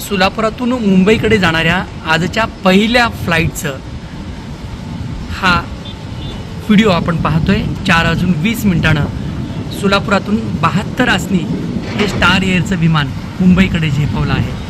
सोलापुरातून मुंबईकडे जाणाऱ्या आजच्या पहिल्या फ्लाईटचं हा व्हिडिओ आपण पाहतोय. चार अजून वीस मिनिटानं सोलापुरातून बहात्तर आसनी हे स्टार एअरचं विमान मुंबईकडे झेपवलं आहे.